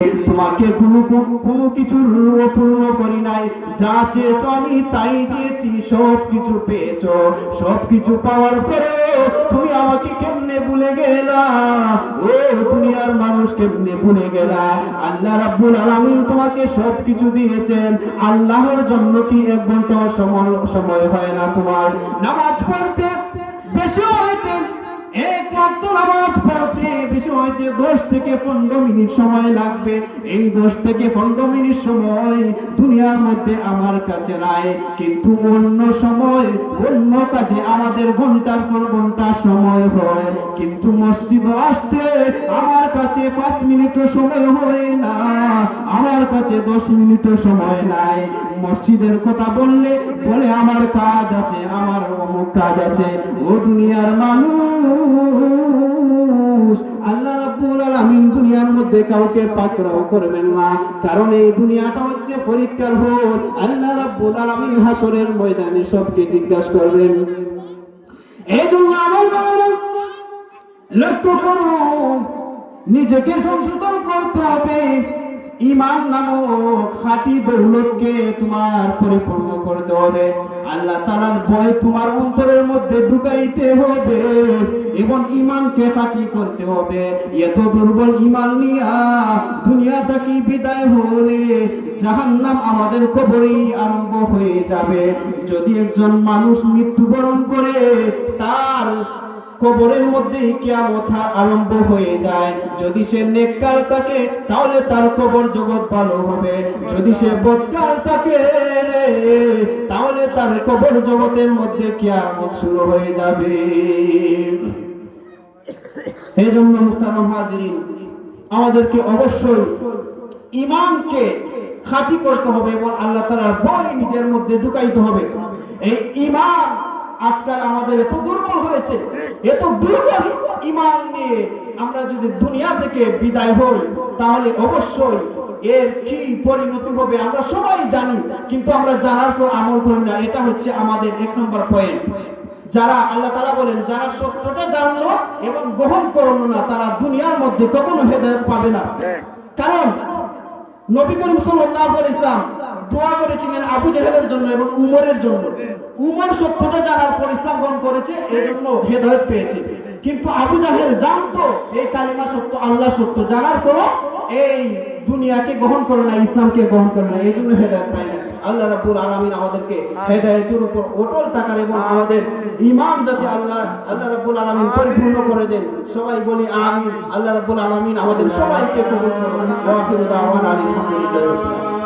তোমাকে কোনো কোনো কিছুর পূর্ণ করি নাই। যা চেয়েছো আমি তাই দিয়েছি, সব কিছু পেয়েছ। সব কিছু পাওয়ার পরেও তুমি আমাকে কেমনে ভুলে গেলা? ও দুনিয়ার মানুষ কেমনে ভুলে গেলা? আল্লাহ রাব্বুল আলামিন তোমাকে সব কিছু দিয়েছেন। আল্লাহর জন্য কি এক ঘণ্টা সময় হয় না তোমার? নামাজ পড়তে হইতে দশ থেকে পনেরো মিনিট সময় লাগবে। এই দশ থেকে পনেরো মিনিট সময় দুনিয়ার মধ্যে আমার কাছে নাই। কিন্তু অন্য সময়, অন্য কাজে আমাদের ঘণ্টার পর ঘণ্টা সময় হয়। কিন্তু মসজিদ আসতে আমার কাছে পাঁচ মিনিটও সময় হয় না। আমার কাছে দশ মিনিটও সময় নাই। মসজিদের কথা বললে, বলে আমার কাজ আছে, আমার অমুক কাজ আছে। ও দুনিয়ার মানুষ আল্লাহ রাব্বুল আলামিন দুনিয়ার মধ্যে কাউকে পাকড়াও করবেন না। কারণ এই দুনিয়াটা হচ্ছে পরীক্ষার আল্লাহ রাব্বুল আলামিন হাসরের ময়দানে সবকে জিজ্ঞাসা করবেন, এই জন্য আমার লক্ষ্য করুন নিজেকে সংশোধন করতে ইমান নামক খাঁটি দৌলতকে তোমার পরিপূর্ণ করতে হবে। আল্লাহ তালার ভয় তোমার অন্তরের মধ্যে ঢুকাইতে হবে এবং ইমানকে খাঁটি করতে হবে। এত দুর্বল ইমান নিয়া দুনিয়া থেকে বিদায় হলে জাহান্নাম আমাদের কবরেই আরম্ভ হয়ে যাবে। যদি একজন মানুষ মৃত্যুবরণ করে কবরের মধ্যে কিয়ামত আরম্ভ হয়ে যায়। যদি সে নেককার থাকে, তাহলে তার কবর জগৎ ভালো হবে। যদি সে বদকার থাকে তাহলে তার কবর জগতের মধ্যে কিয়ামত শুরু হয়ে যাবে। এই জন্য হাজিরিন আমাদেরকে অবশ্যই ইমানকে খাঁটি করতে হবে এবং আল্লাহ তাআলার ভয় নিজের মধ্যে ঢুকাইতে হবে। এই ইমান আজকাল আমাদের এত দুর্বল হয়েছে এত দুর্বল ইমান নিয়ে আমরা যদি দুনিয়া থেকে বিদায় হই তাহলে অবশ্যই এর কি পরিণতি হবে আমরা সবাই জানি কিন্তু আমরা জানার পর আমল করি না। এটা হচ্ছে আমাদের এক নম্বর পয়েন্ট যারা আল্লাহ তারা বলেন যারা সত্যটা জানলো এবং গ্রহণ করল না তারা দুনিয়ার মধ্যে কখনো হেদায়ত পাবে না। কারণ নবী করিম সাল্লাল্লাহু আলাইহি ইসলাম দোয়া করেছিলেন আবু জাহেলের জন্য এবং উমরের জন্য। উমর সত্যটা জানার পর ইসলাম গ্রহণ করেছে, এজন্য হেদায়েত পেয়েছে। কিন্তু আবু জাহেল জানতো এই কালিমা সত্য, আল্লাহ সত্য। জানার পরও এই দুনিয়াকে গ্রহণ করে না ইসলামকে গ্রহণ করে না এই জন্য হেদায়েত পায় না আল্লাহ রাব্বুল আলামিন আমাদেরকে হেদায়েতের উপর অটল থাকার এবং আমাদের ঈমান যাতে আল্লাহ আল্লাহ রাব্বুল আলামিন পরিপূর্ণ করে দেন। সবাই বলি আমিন। আল্লাহ রাব্বুল আলামিন আমাদের সবাইকে কবুল করুন। ওয়া আখিরু দাওয়ানা আলহামদুলিল্লাহি